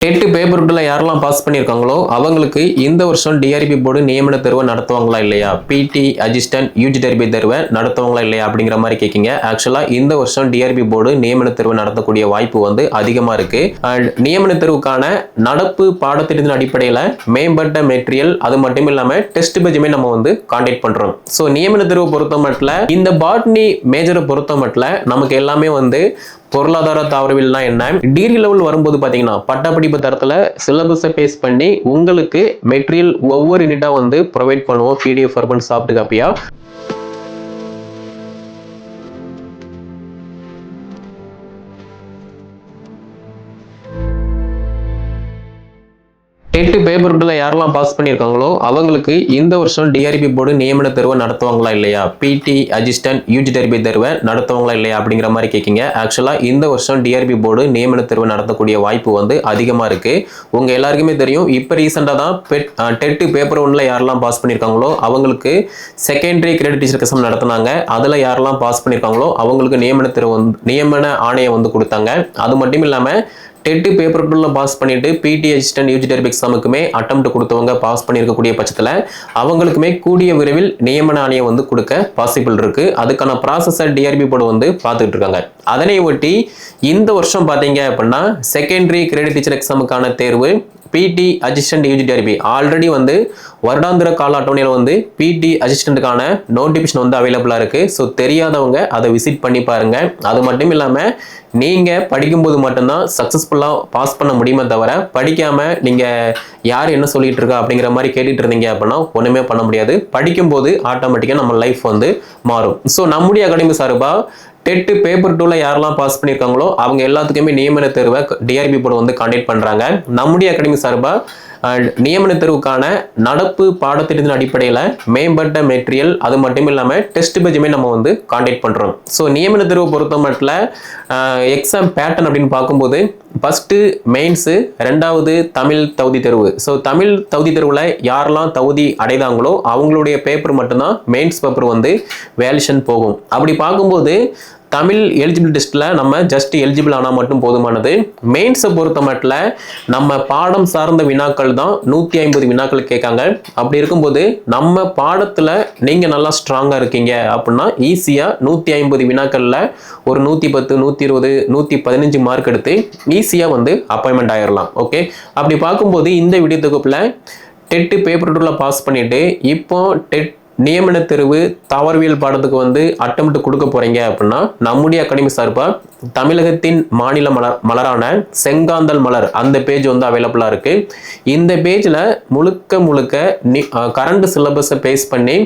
TET பேப்பர்ல யாரெல்லாம் pass பண்ணியிருக்காங்களோ அவங்களுக்கு இந்த வருஷம் டிஆர்பி போர்டு நியமன தேர்வை நடத்துவாங்களா இல்லையா? பிடி அசிஸ்டன்ட் யூஜி டெர்பி தேர்வை நடத்துவாங்களா இல்லையா அப்படிங்கிற மாதிரி கேட்கிங்க ஆக்சுவலாக இந்த வருஷம் டிஆர்பி போர்டு நியமன தேர்வு நடத்தக்கூடிய வாய்ப்பு வந்து அதிகமாக இருக்கு. அண்ட் நியமன தேர்வுக்கான நடப்பு பாடத்திட்டத்தின் அடிப்படையில் மேம்பட்ட மெட்டீரியல் அது மட்டும் இல்லாமல் டெஸ்ட் பேஜுமே நம்ம வந்து கான்டாக்ட் பண்ணுறோம் ஸோ நியமன தேர்வு பொறுத்த மட்டும் இந்த பாட்னி மேஜரை பொறுத்த மட்டும் நமக்கு எல்லாமே வந்து பொருளாதார தாவரவியல்னா என்ன? டிகிரி லெவல் வரும்போது பார்த்தீங்கன்னா பட்டப்படிப்பு தரத்தில் சிலபஸை பேஸ் பண்ணி உங்களுக்கு மெட்டீரியல் ஒவ்வொரு யூனிட்டாக வந்து ப்ரொவைட் பண்ணுவோம். பிடிஎஃப் ஃபார்மன் சாஃப்ட் காப்பியாக டெட்டு பேப்பர்ல யாரெல்லாம் பாஸ் பண்ணியிருக்காங்களோ அவங்களுக்கு இந்த வருஷம் டிஆர்பி போர்டு நியமன தேர்வை நடத்துவாங்களா இல்லையா? பிடி அசிஸ்டன்ட் யூஜி டிஆர்பி தேர்வை நடத்துவாங்களா இல்லையா அப்படிங்கிற மாதிரி கேட்கிங்க ஆக்சுவலாக இந்த வருஷம் டிஆர்பி போர்டு நியமன தேர்வு நடத்தக்கூடிய வாய்ப்பு வந்து அதிகமாக இருக்குது உங்கள் எல்லாருக்குமே தெரியும் இப்போ ரீசெண்டாக தான் பெட் டெட்டு பேப்பர் ஒன்ல யாரெல்லாம் பாஸ் பண்ணியிருக்காங்களோ அவங்களுக்கு செகண்டரி கிரெடிட் டீச்சர் கசம் நடத்துனாங்க. அதில் யாரெல்லாம் பாஸ் பண்ணியிருக்காங்களோ அவங்களுக்கு நியமன தேர்வு வந்து நியமன ஆணையம் வந்து கொடுத்தாங்க. அது மட்டும் இல்லாமல் டெட்டு பேப்பர் டூல பாஸ் பண்ணிட்டு பிடி அசிஸ்டன்ட் யூஜி டெர்ப் எக்ஸாமுக்குமே அட்டம் கொடுத்தவங்க பாஸ் பண்ணியிருக்கக்கூடிய பட்சத்தில் அவங்களுக்குமே கூடிய விரைவில் நியமன ஆணையம் வந்து கொடுக்க பாசிபிள் இருக்கு. அதுக்கான ப்ராசஸை டிஆர்பி போர்டு வந்து பார்த்துட்டு இருக்காங்க. அதனை ஒட்டி இந்த வருஷம் பார்த்தீங்க அப்படின்னா செகண்டரி கிரெடிட் டீச்சர் எக்ஸாமுக்கான தேர்வு பிடி அசிஸ்டன்ட் யூஜிடிஆர்பி ஆல்ரெடி வந்து வருடாந்திர கால அட்டவணையில் வந்து பிடி அசிஸ்டண்ட்டுக்கான நோட்டிஃபிகேஷன் வந்து அவைலபிளாக இருக்குது ஸோ தெரியாதவங்க அதை விசிட் பண்ணி பாருங்கள் அது மட்டும் இல்லாமல் நீங்கள் படிக்கும்போது மட்டும்தான் சக்ஸஸ்ஃபுல்லாக பாஸ் பண்ண முடியுமே தவிர படிக்காமல் நீங்கள் யார் என்ன சொல்லிட்டு இருக்கா அப்படிங்கிற மாதிரி கேட்டுட்டு இருந்தீங்க அப்படின்னா ஒன்றுமே பண்ண முடியாது. படிக்கும்போது ஆட்டோமேட்டிக்காக நம்ம லைஃப் வந்து மாறும். ஸோ நம்முடைய அகாடமி சார்பாக டெட்டு பேப்பர் டூவில் யாரெல்லாம் பாஸ் பண்ணியிருக்காங்களோ அவங்க எல்லாத்துக்குமே நியமன தேர்வை டிஆர்பி போர்டு வந்து கண்டக்ட் பண்ணுறாங்க நம்முடைய அகாடமி சார்பாக நியமன தேர்வுக்கான நடப்பு பாடத்திட்டத்தின் அடிப்படையில் மேம்பட்ட மெட்டீரியல் அது மட்டும் இல்லாமல் டெஸ்ட் பேஜுமே நம்ம வந்து காண்டாக்ட் பண்ணுறோம் ஸோ நியமன தேர்வு பொறுத்த மட்டும் எக்ஸாம் பேட்டர்ன் அப்படின்னு பார்க்கும்போது ஃபஸ்ட்டு மெயின்ஸு ரெண்டாவது தமிழ் தகுதி தேர்வு. ஸோ தமிழ் தகுதி தேர்வில் யாரெல்லாம் தகுதி அடைதாங்களோ அவங்களுடைய பேப்பர் மட்டும்தான் மெயின்ஸ் பேப்பர் வந்து வேலிஷன் போகும். அப்படி பார்க்கும்போது தமிழ் எலிஜிபிள் டெஸ்ட்டில் நம்ம ஜஸ்ட் எலிஜிபிள் ஆனால் மட்டும் போதுமானது. மெயின்ஸை பொறுத்த மட்டில் நம்ம பாடம் சார்ந்த வினாக்கள் தான் நூற்றி ஐம்பது வினாக்கள் கேட்காங்க. அப்படி இருக்கும்போது நம்ம பாடத்தில் நீங்கள் நல்லா ஸ்ட்ராங்காக இருக்கீங்க அப்படின்னா ஈஸியாக நூற்றி ஐம்பது வினாக்களில் ஒரு நூற்றி பத்து நூற்றி இருபது நூற்றி பதினஞ்சு மார்க் எடுத்து ஈஸியாக வந்து அப்பாயின்மெண்ட் ஆயிடலாம் ஓகே அப்படி பார்க்கும்போது இந்த வீடியோ தொகுப்பில் டெட்டு பேப்பர் டூவில் பாஸ் பண்ணிவிட்டு இப்போ டெட் நியமன தேர்வு தாவரவியல் பாடத்துக்கு வந்து அட்டம்ப்ட் கொடுக்க போறீங்க அப்படின்னா நம்முடைய அகாடமி சார்பாக தமிழகத்தின் மாநில மலர் மலரான செங்காந்தல் மலர் அந்த பேஜ் வந்து அவைலபிளாக இருக்கு. இந்த பேஜில் முழுக்க முழுக்க கரண்ட் சிலபஸை பேஸ் பண்ணி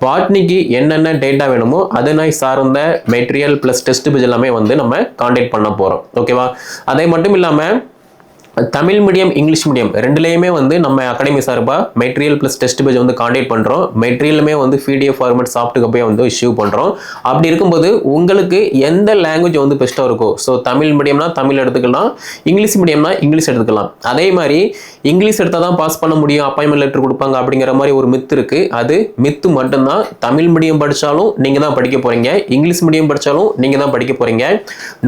பாட்னிக்கு என்னென்ன டேட்டா வேணுமோ அதனை சார்ந்த மெட்டீரியல் ப்ளஸ் டெஸ்ட் பேஜ் எல்லாமே வந்து நம்ம காண்டாக்ட் பண்ண போகிறோம் ஓகேவா அதை மட்டும் இல்லாமல் தமிழ் மீடியம் இங்கிலீஷ் மீடியம் ரெண்டுலேயுமே வந்து நம்ம அகாடமி சார்பாக மெட்டீரியல் ப்ளஸ் டெஸ்ட் பேஜ் வந்து காண்டாக்ட் பண்ணுறோம் மெட்டீரியலுமே வந்து பிடிஎஃப் ஃபார்மேட் சாஃப்ட் காப்பியை வந்து இஷ்யூ பண்ணுறோம் அப்படி இருக்கும்போது உங்களுக்கு எந்த லாங்குவேஜ் வந்து பெஸ்ட்டாக இருக்கோ ஸோ தமிழ் மீடியம்னா தமிழ் எடுத்துக்கலாம் இங்கிலீஷ் மீடியம்னா இங்கிலீஷ் எடுத்துக்கலாம். அதே மாதிரி இங்கிலீஷ் எடுத்தால் தான் பாஸ் பண்ண முடியும் அப்பாயின்மெண்ட் லெட்டர் கொடுப்பாங்க அப்படிங்கிற மாதிரி ஒரு மித்து இருக்குது அது மித்து மட்டும்தான். தமிழ் மீடியம் படித்தாலும் நீங்கள் தான் படிக்க போகிறீங்க இங்கிலீஷ் மீடியம் படித்தாலும் நீங்கள் தான் படிக்க போகிறீங்க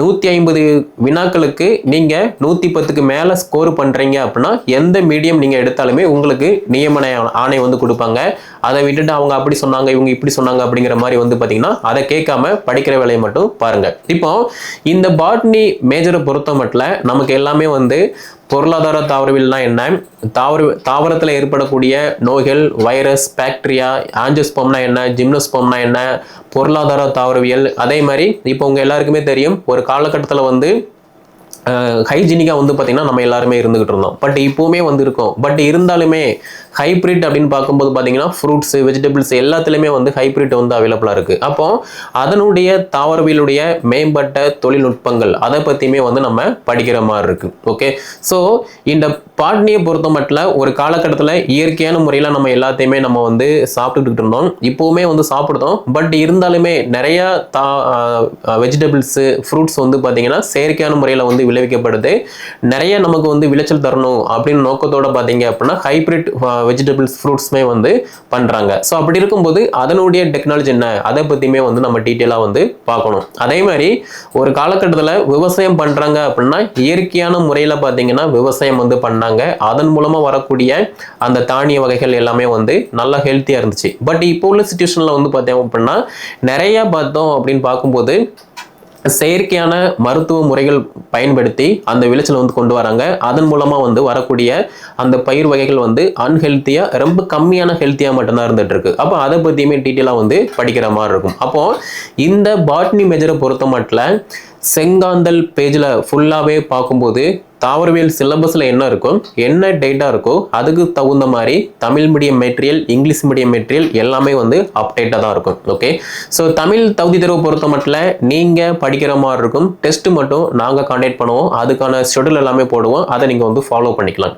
நூற்றி ஐம்பது வினாக்களுக்கு நீங்கள் நூற்றி பத்துக்கு மேலே ஸ்கோர் பண்ணுறீங்க அப்படின்னா எந்த மீடியம் நீங்கள் எடுத்தாலுமே உங்களுக்கு நியமன ஆணை வந்து கொடுப்பாங்க. அதை விட்டுட்டு அவங்க அப்படி சொன்னாங்க இவங்க இப்படி சொன்னாங்க அப்படிங்கிற மாதிரி வந்து பார்த்தீங்கன்னா அதை கேட்காம படிக்கிற வேலையை மட்டும் பாருங்கள் இப்போ இந்த பாட்னி மேஜரை பொறுத்த மட்டும் நமக்கு எல்லாமே வந்து பொருளாதார தாவரவியல்னா என்ன? தாவர தாவரத்தில் ஏற்படக்கூடிய நோய்கள் வைரஸ் பாக்டீரியா ஆஞ்சஸ்போம்னா என்ன? ஜிம்னோஸ்போம்னா என்ன? பொருளாதார தாவரவியல் அதே மாதிரி இப்போ உங்கள் எல்லாருக்குமே தெரியும் ஒரு காலகட்டத்தில் வந்து ஹைஜீனிக்காக வந்து பார்த்திங்கன்னா நம்ம எல்லாருமே இருந்துகிட்டு இருந்தோம். பட் இப்போவுமே வந்து இருக்கோம் பட் இருந்தாலுமே ஹைப்ரிட் அப்படின்னு பார்க்கும்போது பார்த்தீங்கன்னா ஃப்ரூட்ஸு வெஜிடபிள்ஸ் எல்லாத்துலேயுமே வந்து ஹைப்ரிட் வந்து அவைலபிளாக இருக்குது அப்போ அதனுடைய தாவரவியலுடைய மேம்பட்ட தொழில்நுட்பங்கள் அதை பற்றியுமே வந்து நம்ம படிக்கிற மாதிரி இருக்குது ஓகே ஸோ இந்த பாட்னியை பொறுத்த மட்டும் ஒரு காலகட்டத்தில் இயற்கையான முறையில் நம்ம எல்லாத்தையுமே நம்ம வந்து சாப்பிட்டுக்கிட்டு இருந்தோம். இப்போவுமே வந்து சாப்பிடுதோம். பட் இருந்தாலுமே நிறையா தா வெஜிடபிள்ஸு ஃப்ரூட்ஸ் வந்து பார்த்திங்கன்னா செயற்கையான முறையில் வந்து விளைவிக்கப்படுது. நிறைய நமக்கு வந்து விளைச்சல் தரணும் அப்படின்னு நோக்கத்தோடு பார்த்தீங்க அப்படின்னா ஹைப்ரிட் வெஜிடபிள்ஸ் ஃப்ரூட்ஸுமே வந்து பண்ணுறாங்க ஸோ அப்படி இருக்கும்போது அதனுடைய டெக்னாலஜி என்ன? அதை பற்றியுமே வந்து நம்ம டீட்டெயிலாக வந்து பார்க்கணும். அதே மாதிரி ஒரு காலகட்டத்தில் விவசாயம் பண்ணுறாங்க அப்படின்னா இயற்கையான முறையில் பார்த்தீங்கன்னா விவசாயம் வந்து பண்ணாங்க. அதன் மூலமாக வரக்கூடிய அந்த தானிய வகைகள் எல்லாமே வந்து நல்லா ஹெல்த்தியாக இருந்துச்சு. பட் இப்போ உள்ள சுச்சுவேஷனில் வந்து பார்த்தோம் அப்படின்னா நிறைய பார்த்தோம் அப்படின்னு பார்க்கும்போது செயற்கையான மருத்துவ முறைகள் பயன்படுத்தி அந்த விளைச்சலை வந்து கொண்டு வராங்க. அதன் மூலமாக வந்து வரக்கூடிய அந்த பயிர் வகைகள் வந்து அன்ஹெல்த்தியாக ரொம்ப கம்மியான ஹெல்த்தியாக மட்டும்தான் இருந்துகிட்ருக்கு அப்போ அதை பற்றியுமே டீட்டெயிலாக வந்து படிக்கிற மாதிரி இருக்கும். அப்போது இந்த பாட்னி மெஜரை பொறுத்த மட்டும் செங்காந்தல் பேஜில் ஃபுல்லாகவே பார்க்கும்போது தாவரவியல் சிலபஸில் என்ன இருக்கும் என்ன டேட்டா இருக்கோ அதுக்கு தகுந்த மாதிரி Tamil medium material English medium material எல்லாமே வந்து அப்டேட்டாக தான் இருக்கும். ஓகே ஸோ தமிழ் தகுதி தேர்வு பொறுத்த மட்டும் நீங்கள் படிக்கிற மாதிரி இருக்கும். டெஸ்ட் மட்டும் நாங்கள் கான்டாக்ட் பண்ணுவோம். அதுக்கான ஷெடியூல் எல்லாமே போடுவோம். அதை நீங்கள் வந்து ஃபாலோ பண்ணிக்கலாம்.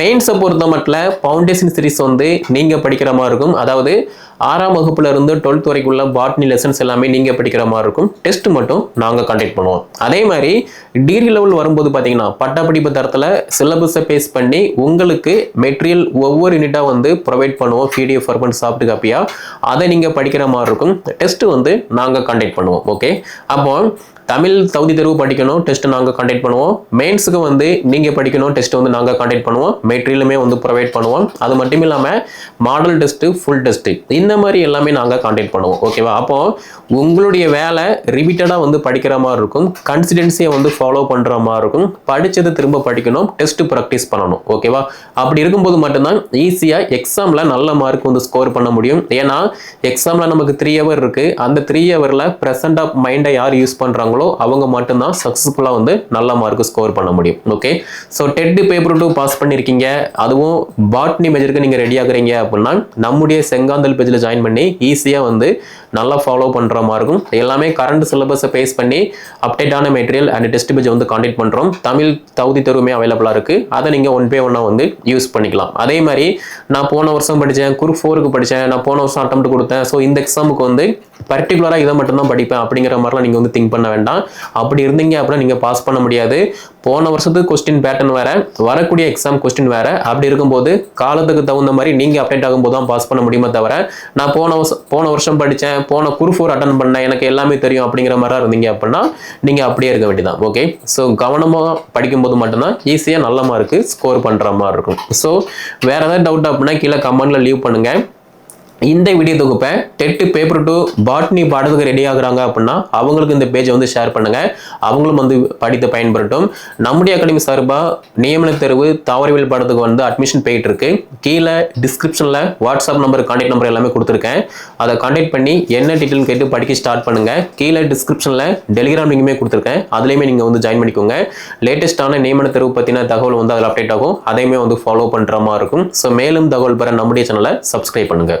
மெயின்ஸை பொறுத்த மட்டும் ஃபவுண்டேஷன் சீரிஸ் வந்து நீங்கள் படிக்கிற மாதிரி இருக்கும். அதாவது ஆறாம் வகுப்புல இருந்து டுவெல்த் வரைக்கும் உள்ள பாட்னி லெசன்ஸ் எல்லாமே நீங்க படிக்கிற மாதிரி இருக்கும். டெஸ்ட் மட்டும் நாங்க கண்டக்ட் பண்ணுவோம். அதே மாதிரி டிகிரி லெவல் வரும்போது பாத்தீங்கன்னா பட்டப்படிப்பு தரத்துல சிலபஸை பேஸ் பண்ணி உங்களுக்கு மெட்டீரியல் ஒவ்வொரு யூனிட்டா வந்து ப்ரொவைட் பண்ணுவோம். பிடிஎஃப் ஃபார்மட் சாஃப்ட் காப்பியா அதை நீங்க படிக்கிற மாதிரி இருக்கும். டெஸ்ட் வந்து நாங்க கண்டக்ட் பண்ணுவோம். ஓகே அப்போ தமிழ் தகுதி தேர்வு படிக்கணும் டெஸ்ட் நாங்கள் கண்டக்ட் பண்ணுவோம். மெயின்ஸுக்கு வந்து நீங்கள் படிக்கணும் டெஸ்ட் வந்து நாங்கள் கண்டக்ட் பண்ணுவோம். மெட்டீரியலுமே வந்து ப்ரொவைட் பண்ணுவோம். அது மட்டும் இல்லாமல் மாடல் டெஸ்ட்டு ஃபுல் டெஸ்ட்டு இந்த மாதிரி எல்லாமே நாங்கள் கண்டக்ட் பண்ணுவோம். ஓகேவா அப்போ உங்களுடைய வேலை ரிப்பீட்டடாக வந்து படிக்கிற மாதிரி இருக்கும். கன்சிடென்சியை வந்து ஃபாலோ பண்ணுற மாதிரி இருக்கும். படித்ததை திரும்ப படிக்கணும். டெஸ்ட் ப்ராக்டிஸ் பண்ணணும். ஓகேவா அப்படி இருக்கும்போது மட்டும்தான் ஈஸியாக எக்ஸாமில் நல்ல மார்க் வந்து ஸ்கோர் பண்ண முடியும். ஏன்னா எக்ஸாமில் நமக்கு த்ரீ ஹவர் இருக்குது அந்த த்ரீ ஹவரில் ப்ரெசன்ட் ஆஃப் மைண்டை யார் யூஸ் பண்ணுறாங்களோ அவங்க மட்டும்தான் சக்ஸஸ்ஃபுல்லாக வந்து நல்ல மார்க் ஸ்கோர் பண்ண முடியும். Okay so TET paper two pass பண்ணியிருக்கீங்க அதுவும் பாட்னி மேஜருக்கு நீங்கள் ரெடி ஆகுறீங்க அப்படின்னா நம்முடைய செங்காந்தல் பேஜில் ஜாயின் பண்ணி ஈஸியாக வந்து நல்லா ஃபாலோ பண்ணுற மாதிரி இருக்கும் எல்லாமே கரண்ட் சிலபஸை பேஸ் பண்ணி அப்டேட்டான மெட்டீரியல் அண்ட் டெஸ்ட் பேஜ் வந்து காண்டெக்ட் பண்ணுறோம் தமிழ் தகுதி தேர்வுமே அவைலபிளாக இருக்குது அதை நீங்கள் ஒன் பே ஒன்னாக வந்து யூஸ் பண்ணிக்கலாம். அதே மாதிரி நான் போன வருஷம் படித்தேன் குரூப் ஃபோருக்கு படித்தேன் நான் போன வருஷம் அட்டம் கொடுத்தேன். ஸோ இந்த எக்ஸாமுக்கு வந்து பர்டிகுலராக இதை மட்டும்தான் படிப்பேன் அப்படிங்கிற மாதிரிலாம் நீங்கள் வந்து திங்க் பண்ண வேண்டாம். அப்படி இருந்தீங்க அப்படின்னா நீங்கள் பாஸ் பண்ண முடியாது. போன வருஷத்துக்கு கொஸ்டின் பேட்டர்ன் வேறு வரக்கூடிய எக்ஸாம் கொஸ்டின் வேறு. அப்படி இருக்கும்போது காலத்துக்கு தகுந்த மாதிரி நீங்கள் அப்டேட் ஆகும்போது தான் பாஸ் பண்ண முடியுமே தவிர நான் போன வருஷம் போன வருஷம் படித்தேன் போன குரூப் ஃபோர் அட்டன் பண்ணேன் எனக்கு எல்லாமே தெரியும் அப்படிங்கிற மாதிரி இருந்தீங்க அப்படின்னா நீங்கள் அப்படியே இருக்க வேண்டியதான் ஓகே ஸோ கவனமாக படிக்கும்போது மட்டும்தான் ஈஸியாக நல்ல மார்க்கு ஸ்கோர் பண்ணுற மாதிரி இருக்கும். ஸோ வேறு ஏதாவது டவுட் அப்படின்னா கீழே கமெண்ட்டில் லீவ் பண்ணுங்கள் இந்த வீடியோ தொகுப்பை டெட்டு பேப்பர் டூ பாட்னி பாடத்துக்கு ரெடி ஆகுறாங்க அப்படின்னா அவங்களுக்கு இந்த பேஜை வந்து ஷேர் பண்ணுங்க. அவங்களும் வந்து படித்து பயன்படுத்தும் நம்முடைய அகாடமி சார்பாக நியமன தேர்வு தாவரவியல் பாடத்துக்கு வந்து அட்மிஷன் போயிட்டு இருக்கு கீழே டிஸ்கிரிப்ஷனில் வாட்ஸ்அப் நம்பர் கான்டாக்ட் நம்பர் எல்லாமே கொடுத்துருக்கேன். அதை கான்டாக்ட் பண்ணி என்ன டீட்டெயில் கேட்டு படிக்க ஸ்டார்ட் பண்ணுங்க. கீழே டிஸ்கிரிப்ஷனில் டெலிகிராம் லிங்குமே கொடுத்துருக்கேன். அதுலேயுமே நீங்கள் வந்து ஜாயின் பண்ணிக்கோங்க. லேட்டஸ்ட்டான நியமன தேர்வு பற்றின தகவல் வந்து அதில் அப்டேட் ஆகும். அதையுமே வந்து ஃபாலோ பண்ணுற மாதிரி இருக்கும். ஸோ மேலும் தகவல் பெற நம்முடைய சேனலை சப்ஸ்கிரைப் பண்ணுங்க.